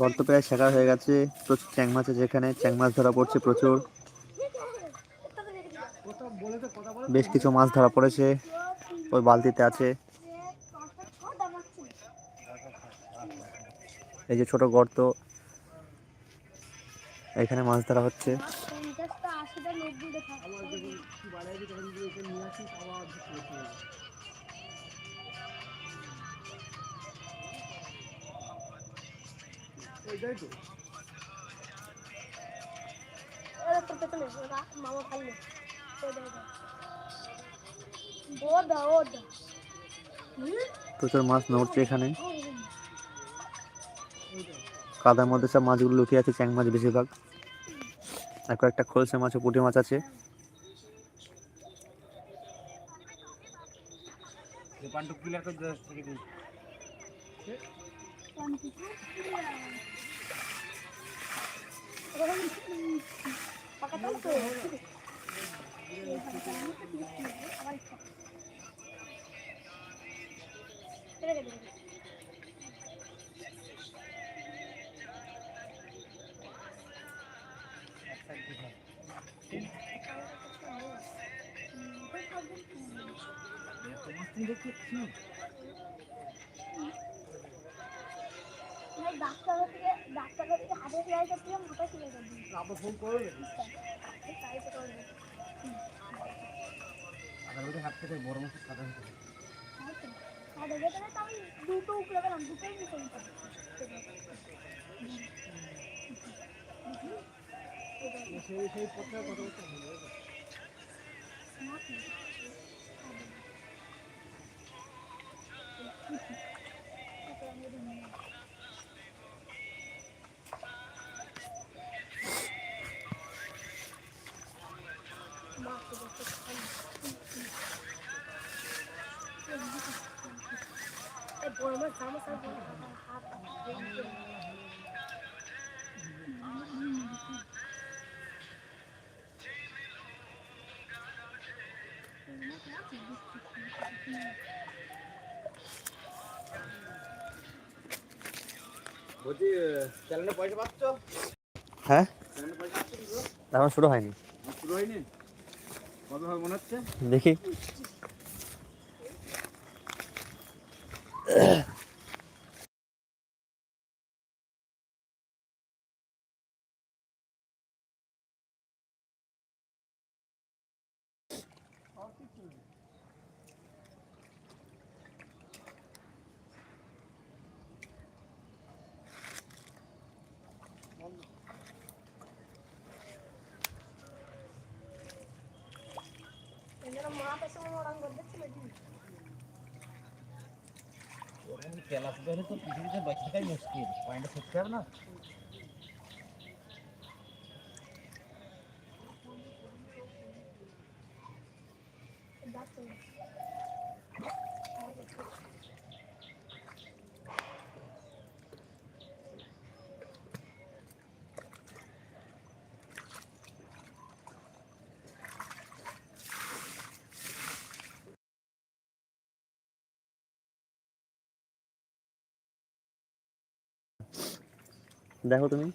গর্ত প্রায় শেখা হয়ে গেছে। প্রচুর চ্যাং মাছ আছে যেখানে চ্যাং মাছ ধরা পড়ছে প্রচুর। বেশ কিছু মাছ ধরা পড়েছে। ওই বালতিতে আছে। এই যে ছোট গর্ত। এখানে মাছ ধরা হচ্ছে। পঞ্চাশটা মামা খাইলে প্রচুর মাছ নড়ছে এখানে। কাদার মধ্যে সব মাছগুলো লুকিয়ে আছে চ্যাং মাছ বেশিরভাগ। আর কয়েকটা খোলসে মাছ পুঁটি মাছ আছে। পান্ডু ক্লিয়ার করে দে থেকে দিই হাত থেকে বড় মাছ কাটা হতে দুটো উপরে গেলাম দুটোই নিতে সেই সেই পথে কথা বলতে হবে বড় মাছ জামা সাইজ হাত বলছি চ্যানেলে পয়সা পাচ্ছ হ্যাঁ? এখন শুরু হয়নি। শুরু হয়নি? কবে হবে মনে হচ্ছে? দেখি এখানে মা পেছনে ওরাং করতে নাকি ক্লাস ধরে তো পৃথিবীতে বেঁচে থাকাই মুশকিল পয়েন্টে থাকতে হবে না দেখো তুমি।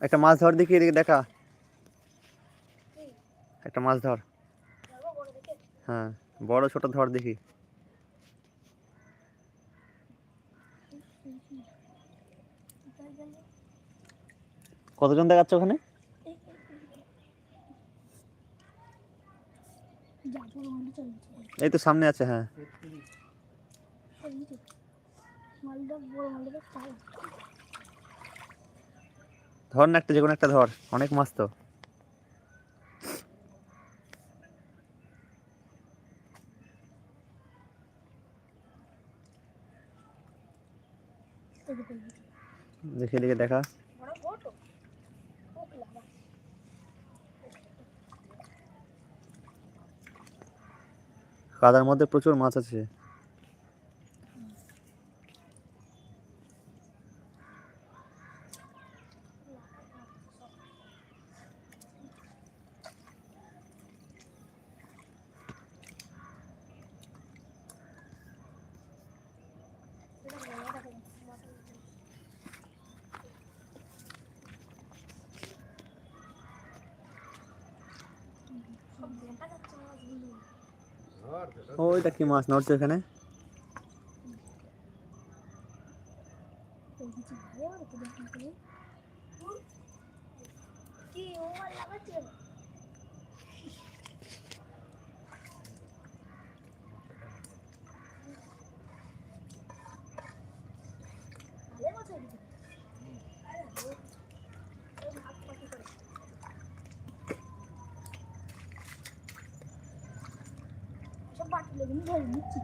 একটা মাছ ধর দেখি, এদিকে দেখা। একটা মাছ ধর। হ্যাঁ বড় ছোট ধর দেখি। কতজন দেখাচ্ছ ওখানে? এই তো সামনে আছে হ্যাঁ মালটা বড় মালটা চাল ধর না একটা যে কোনো একটা ধর। অনেক মাছ তো দেখে দেখা। বাস কাদার মধ্যে প্রচুর মাছ আছে। ধর। ওইটা কি মাছ নড়ছে এখানে এই কিছু ভালো আর কি দেখুন তো। কি ও আর লাগাচ্ছে ভালো মাছ হয়ে গেছে। আরে ও, ও ভাগ পাটি করে। আমি ধরে নিচ্ছি।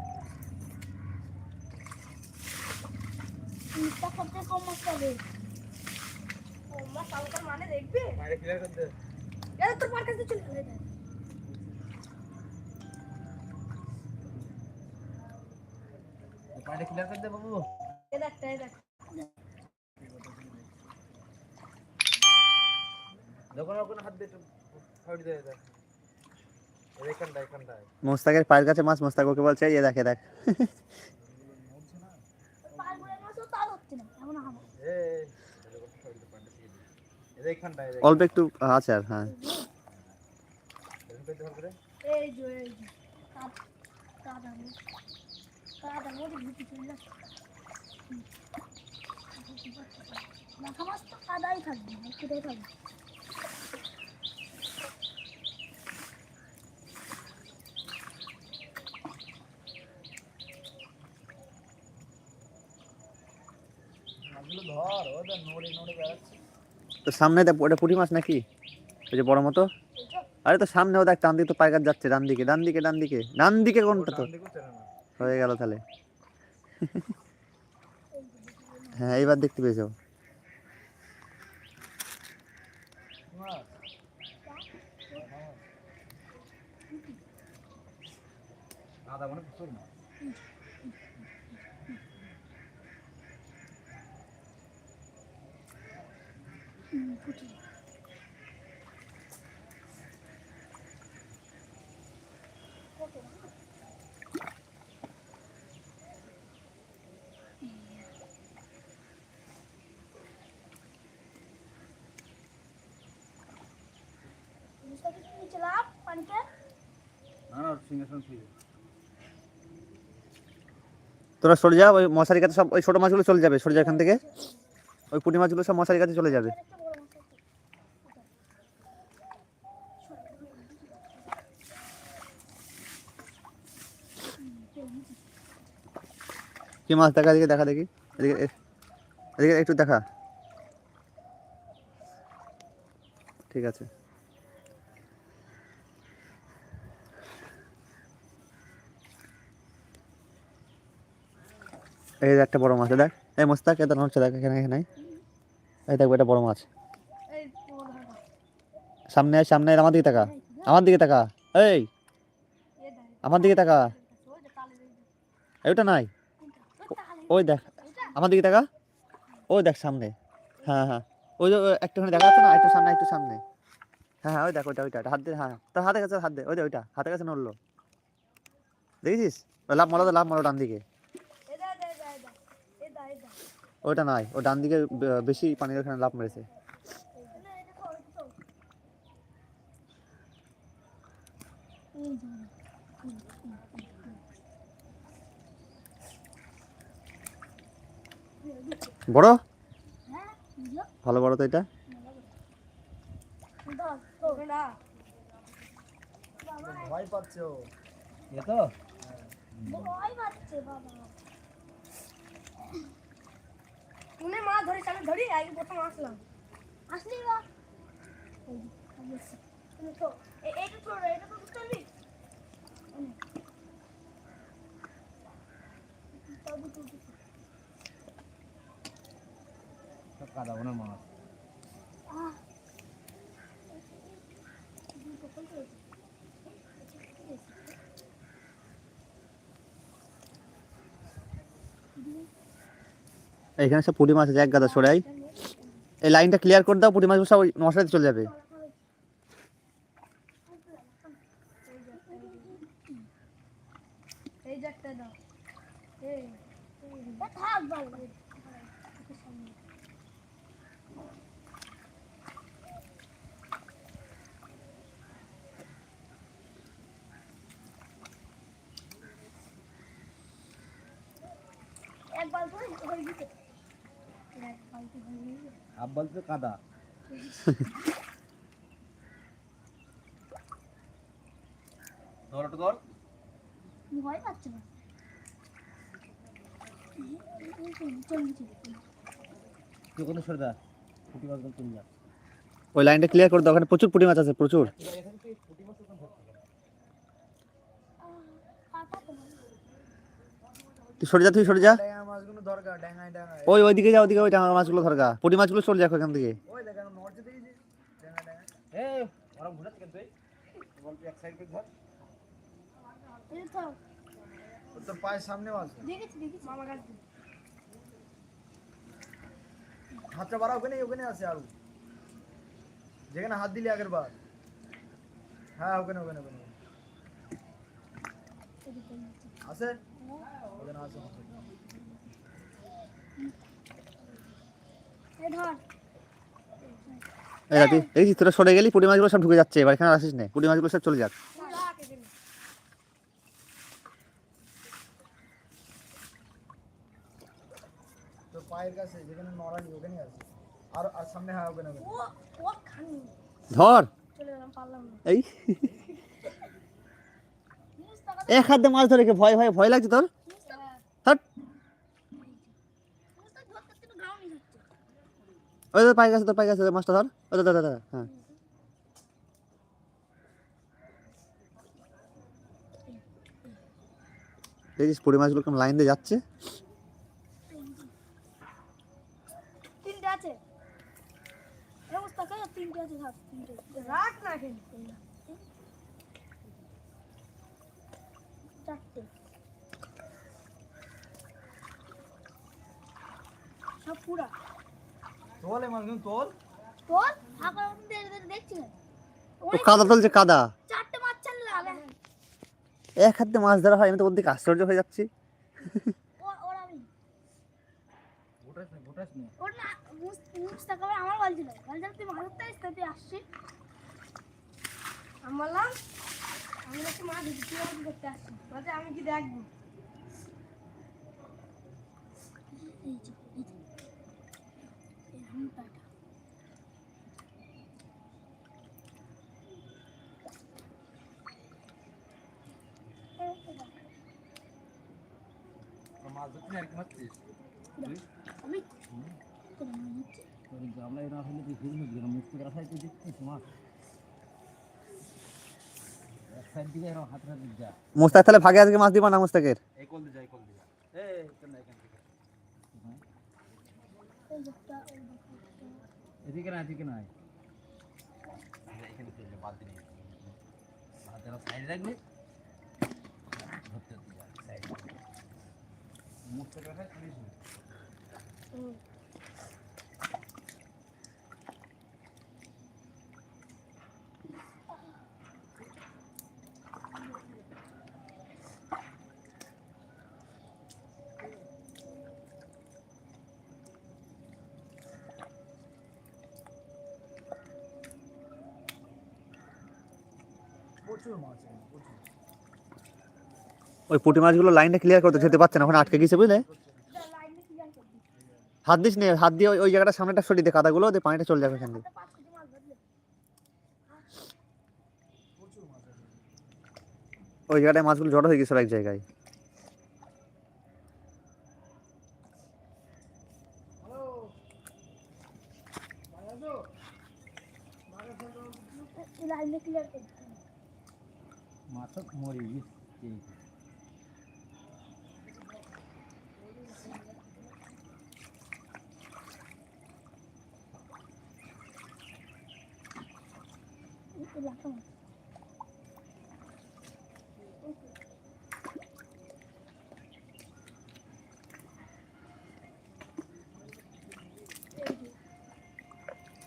সবচেয়ে কম মানে দেখবে? বাইরে ক্লিয়ার করে দে। এটা তোর মার কাছে চলে গেলে বাইরে ক্লিয়ার করে দে বাবু। এ দেখ এ দেখ। যখন ওখানে হাত দিয়ে একটু ফাউড়ি দে। দেখ মোস্তাকের পায়ের কাছে মাছ, মোস্তাক ওকে বলছে দেখ এ দেখ পারগুলো মাছও তার হচ্ছে না এমন হবে এ এরকম ফাউড়ি দে পান্ডে দিয়ে দে এখানটায় অল্প একটু আছে আর হ্যাঁ। মাথা মাছ তো কাদাই থাকবে একটুটাই থাকবে মাছগুলো ধর ও তো সামনে ওটা পুঁটি মাছ নাকি? ওই যে বড় মতো? আরে তো সামনেও দেখ ডান দিকে তো পায়গার যাচ্ছে ডান দিকে ডান দিকে ডান দিকে। ডান দিকে কোনটা তো হয়ে গেল তাহলে। হ্যাঁ এইবার দেখতে পেয়েছ আদা মানে প্রচুর মাছ হুম, পুঁটি। জিনিসটা কি নিচে লাভ পানিতে না না সিংহাসন ছিল তোরা সরে যা, ওই মশারি কাছে সব, ওই ছোট মাছগুলো চলে যাবে, সরে যা এখান থেকে। ওই পুঁটি মাছগুলো সব মশারি কাছে চলে যাবে একটা বড় মাছ আছে। কি মাছ দেখা দিকে দেখা দেখি। এদিকে একটু দেখা। ঠিক আছে। এই একটা বড় মাছ, দেখ। এই মোস্তাক, এটা নড়ছে দেখ, এখানে এখানে। এই দেখো এটা বড় মাছ। সামনে সামনে আমার দিকে তাকা। আমার দিকে তাকা। এই, আমার দিকে তাকা। এইটা নাই? ওই দেখ? আমার দিকে দেখা ওই দেখ সামনে। হ্যাঁ হ্যাঁ। ওই যে একটুখানি দেখা যাচ্ছে না? একটু সামনে একটু সামনে। হ্যাঁ হ্যাঁ ওই দেখ ওইটা ওইটা হাত দিয়ে হ্যাঁ তোর হাতে কাছে হাত দে। ওই যে ওইটা। হাতে কাছে নড়লো। দেখেছিস লাভ তো লাভ মলো ডান দিকে। ওইটা নাই ও ডান দিকে বেশি পানির ওখানে লাভ মেরেছে। না, এটা তো, এটা তো। এই যে, হুম, হুম, হুম, হুম। বড়? হ্যাঁ, ভালো বড় তো এটা? তো। ভয় পাচ্ছে ও। এ তো? ভয় পাচ্ছে বাবা। মনে হয় মাছ ধরিস ধরি আগে প্রথম আসলাম। আসলি বা। তুমি তো এইটা এটা তো বুঝতে পারবি তবে তুই কিছু- সব কাদা? এখানে সব পুটি মাছ আছে, এক গাদা সরাই এই লাইনটা ক্লিয়ার করে দাও, পুঁটি মাছগুলো সব মশলাতে চলে যাবে এই যে একটা দাও এই থাক ভালো বালতি কাদা। ধর ধর। ভয় পাচ্ছে না? ওই লাইনটা ক্লিয়ার করে দাও ওখানে প্রচুর পুঁটি মাছ আছে প্রচুর। তুই সরে যা তুই সরে যা। ওই ওইদিকে যা ওইদিকে ওই ডাঙা মাছগুলো ধরগা। পুঁটি মাছগুলো থেকে। ওই দেখ এখন নড়ছে দেখেছি ড্যাঙা ড্যাঙা এ ওরা ঘুরাচ্ছে কেন তুই। বল এক সাইড করে ধর। এই তো। তোর পায়ের সামনেও আছে। দেখেছি দেখেছি। মামা কাছে হাতটা বাড়া ওখানে ওখানে আছে আরও যেখানে হাত দিলি আগের বার। হ্যাঁ ওখানে ওখানে ওখানে। আছে? ওখানে আছে। এই তোরা সরে গেলি পুঁটি মাছগুলো সব ঢুকে যাচ্ছে এবার এখানে আসিস না। পুঁটি মাছগুলো সব চলে যাক। ধর। চলে গেলাম পারলাম না। এই। এক হাতে মাছ ধরে ভয় ভয় ভয় লাগছে তোর? ওই তোর পায়ে গেছে তোর পায়ে গেছে মাছটা ধর। ওই দাদা দাদা হ্যাঁ। দেখছিস পুঁটি মাছগুলো কেমন লাইন দিয়ে যাচ্ছে। সব পুরা। তোল এই মাছগুলো তোল। তোর আবার দেখছি না। ও কাদা তুলছে কাদা। চারটে মাছ ছাড়লে হবে এক হাতে মাছ ধরা হয় আমি তো ওর দিকে আশ্চর্য হয়ে যাচ্ছি। আমি। কি দেখব এই যে এই যে এই হামটাটা মাছ ধরতে আর কি মারছিস আমি তোর গামলা না হলে তুই না মুখ থেকে রাখাই তুই দেখছিস মাছ এক সাইড দিকে হাত হাত যা। মোস্তাক তাহলে ভাগে আজকে মাছ দিবা না মোস্তাকের এই এদিকে না এদিকে না। এখানে চলে বাদ দিয়ে হাত যেন সাইড রাখবে। ধরতে সাইড। মুখ থেকে প্রচুর মাছ প্রচুর। ওই পুঁটি মাছগুলো লাইনটা ক্লিয়ার করতে যেতে পারছে না ওখানে আটকে গেছে বুঝলে? লাইনে হাত দিস নে হাত দিয়ে ওই- ওই জায়গাটা সামনেটা সরিয়ে দে কাদাগুলো দিয়ে পানিটা চলে যাবে এখান আছে ওই জায়গাটায় মাছগুলো জড়ো হয়ে গেছিল এক জায়গায়। লাইনে ক্লিয়ার করবি মাছ মরে গেছে এই লাফা মাছ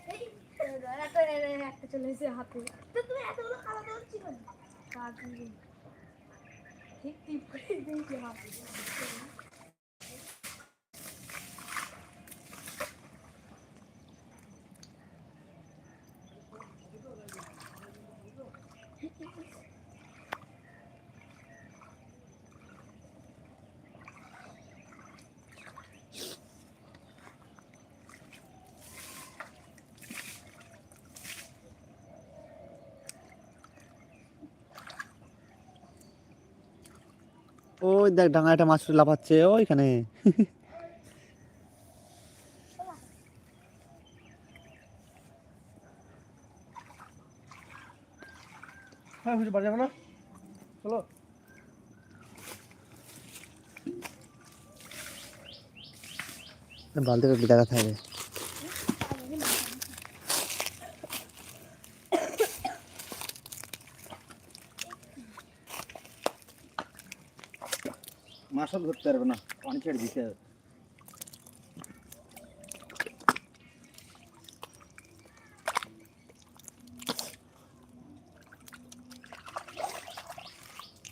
এই এই একটা একটা চলে এসে হাতে তো তুমি এতগুলো খাওয়া দাওয়া ছিল ঠিক টিপ করে দিয়েছি ওই দেখ ডাঙা একটা মাছ লাফাচ্ছে ওইখানে হ্যাঁ বুঝতে পারা যাবে না? চলো। বালতি করে দেখাতে মাছও ধরতে পারবে না পানি ছেড়ে দিতে হবে।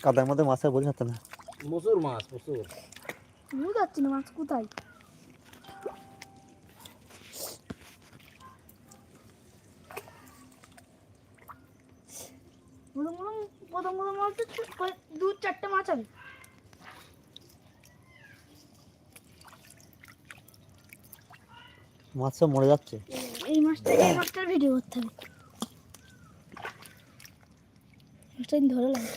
কাদার মধ্যে মাছের বোঝা যাচ্ছে না প্রচুর মাছ প্রচুর পারছি না মাছ কোথায়? দু চারটে মাছ হবে মাছ সব মরে যাচ্ছে। এই মাছটা এই মাছটার ভিডিও করতে হবে। মাছটা ধরে লাগে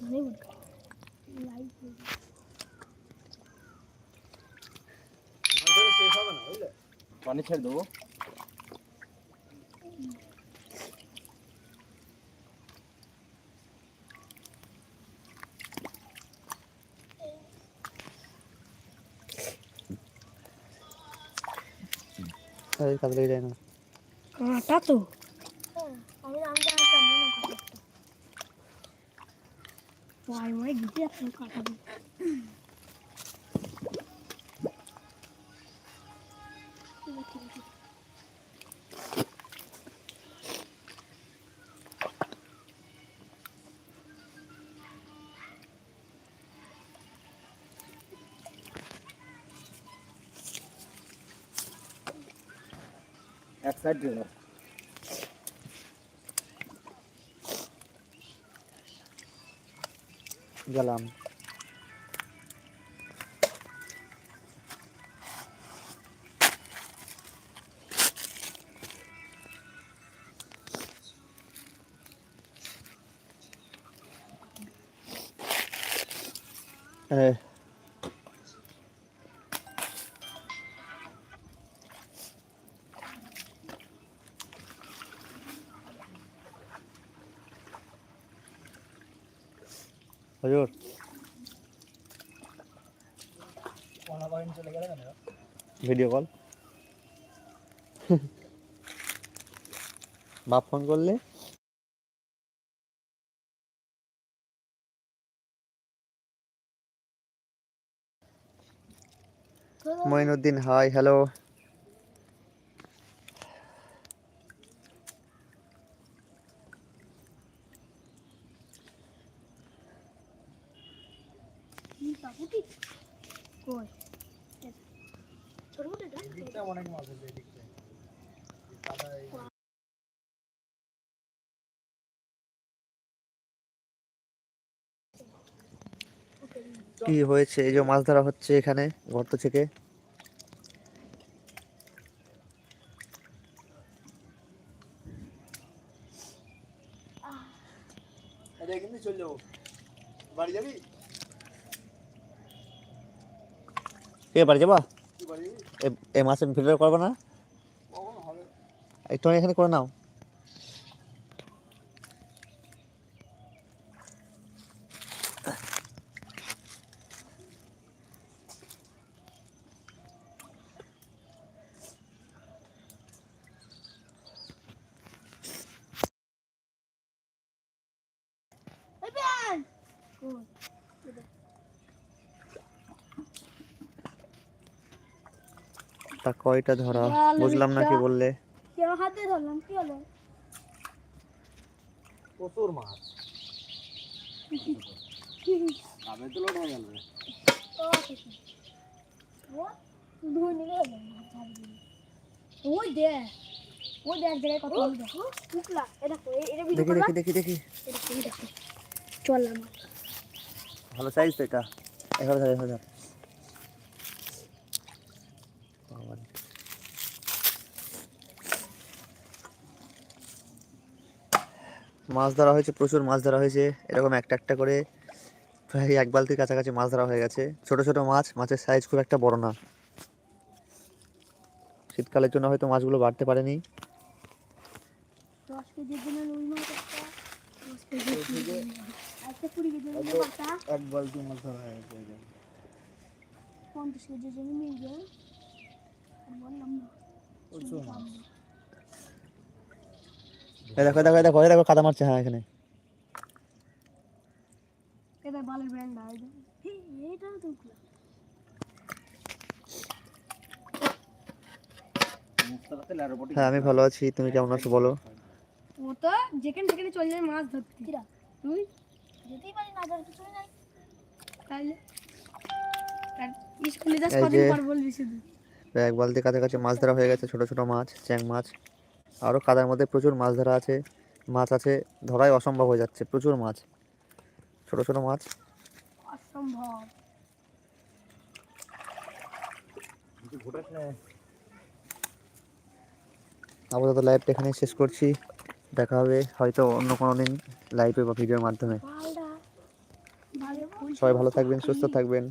মানে লাইভ শেষ হবে। না পানি ছেড়ে দেবো। এই কাদা লেগে যায় না কাঁটা দাও গেলাম Eh. ভিডিও কল বাপ ফোন করলে? মঈনুদ্দিন হাই হ্যালো কাকুটি কই ছোট ছোট এটা দিকটা অনেক মাছ আছে এই দিকটা কাদা এই কি হয়েছে? এই যে মাছ ধরা হচ্ছে এখানে গর্ত থেকে। বাড়ি কে বাড়ি যাবা? এ- করবে না? একটু এখানে করে নাও। তা কয়টা ধরা? বুঝলাম না কি বললে। কি হাতে ধরলাম কি হলো? প্রচুর মাছ। তো লোড হয়ে গেল রে। ও ও দুই নিলে ওই দে ওই দেখ জায়গায় কত দেখো। টুকলা এটা কো এটা ভিডিও দেখি দেখি দেখি দেখি। চল আমার। ভালো সাইজ তো এটা। এক হাজার এক হাজার মাছ ধরা হয়েছে প্রচুর মাছ ধরা হয়েছে। এরকম একটা একটা করে প্রায় এক বালতির কাছাকাছি মাছ ধরা হয়ে গেছে। ছোট ছোট মাছ মাছের সাইজ খুব একটা বড় না। শীতকালের জন্য হয়তো মাছগুলো বাড়তে পারেনি। এক বালতি মাছ ধরা হয়ে গেছে পঞ্চাশ প্রচুর মাছ। এই দেখো দেখো দেখো দেখো কাদা মারছে হ্যাঁ এখানে। এটা বালের ব্র্যান্ড আর এইটা তো হ্যাঁ আমি ভালো আছি তুমি কেমন আছো বলো? ও তো যেখানে সেখানে চলে যায় মাছ ধরতে। তুই? যেতেই পারি না ধর কিছু নাই তাইলে? আর স্কুলে যাস কদিন পর বলবি শুধু। এক বালতির কাছাকাছি মাছ ধরা হয়ে গেছে ছোট ছোট মাছ চ্যাং মাছ। আরও কাদার মধ্যে প্রচুর মাছ ধরা আছে। মাছ আছে ধরাই অসম্ভব হয়ে যাচ্ছে প্রচুর মাছ। ছোট ছোট মাছ। অসম্ভব। আপাতত লাইভটা এখানে শেষ করছি। দেখা হবে হয়তো অন্য কোনো দিন লাইভে বা ভিডিওর মাধ্যমে। সবাই ভালো থাকবেন সুস্থ থাকবেন।